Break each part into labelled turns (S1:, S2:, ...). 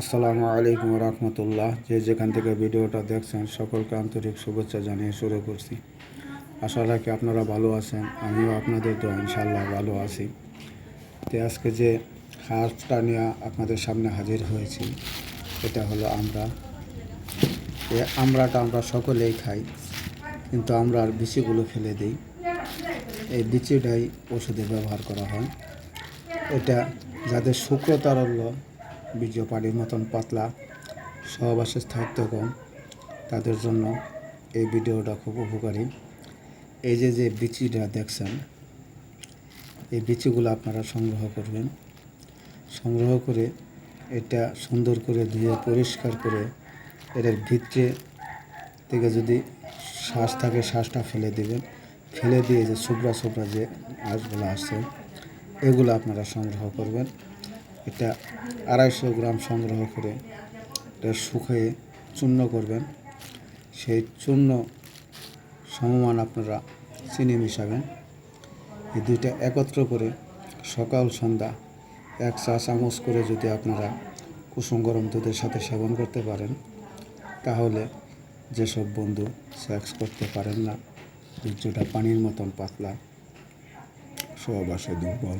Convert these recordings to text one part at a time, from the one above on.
S1: আসসালামু আলাইকুম রহমতুল্লাহ। যে যেখান থেকে ভিডিওটা দেখছেন, সকলকে আন্তরিক শুভেচ্ছা জানিয়ে শুরু করছি। আশা রাখি আপনারা ভালো আছেন, আমিও আপনাদের তো ইনশাল্লাহ ভালো আছি। তো আজকে যে হাঁসটা নিয়ে আপনাদের সামনে হাজির হয়েছি, এটা হলো আমরা। এ আমরাটা আমরা সকলেই খাই, কিন্তু আমরা আর বিচিগুলো ফেলে দিই। এই বিচিটাই ওষুধে ব্যবহার করা হয়। এটা যাদের শুক্রতারল্য বীর্য পানির মতন পাতলা সহবাসের স্থায়িত্ব কম। তাদের জন্য এই ভিডিওটা খুব উপকারী। এই যে যে বিচিটা দেখছেন, এই বিচিগুলো আপনারা সংগ্রহ করবেন। সংগ্রহ করে এটা সুন্দর করে ধুয়ে, পরিষ্কার করে এটার ভিতরে থেকে যদি শ্বাস থাকে, শ্বাসটা ফেলে দেবেন। ফেলে দিয়ে যে শুভ্রা শুভ্রা যে আঁশগুলো আসছে, এগুলো আপনারা সংগ্রহ করবেন। এটা আড়াইশো গ্রাম সংগ্রহ করে এটা শুকিয়ে চূর্ণ করবেন। সেই চূর্ণ সমমান আপনারা চিনি মিশাবেন। এই দুইটা একত্র করে সকাল, সন্ধ্যা এক চা চামচ করে যদি আপনারা কুসুম গরম দুধের সাথে সেবন করতে পারেন, তাহলে যেসব বন্ধু সেক্স করতে পারেন না বীর্যটা পানির মতন পাতলা, সহবাসে দুর্বল।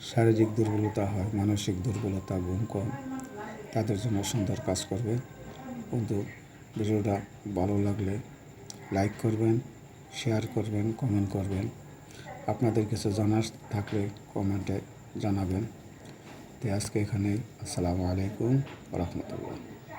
S1: শারীরিক দুর্বলতা হয়, মানসিক দুর্বলতা ঘুম কম, তাদের জন্য সুন্দর কাজ করবে। কিন্তু ভিডিওটা ভালো লাগলে লাইক করবেন, শেয়ার করবেন, কমেন্ট করবেন। আপনাদের কিছু জানার থাকলে কমেন্টে জানাবেন। তো আজকে এখানে আসসালামু আলাইকুম রহমতুল্লাহ।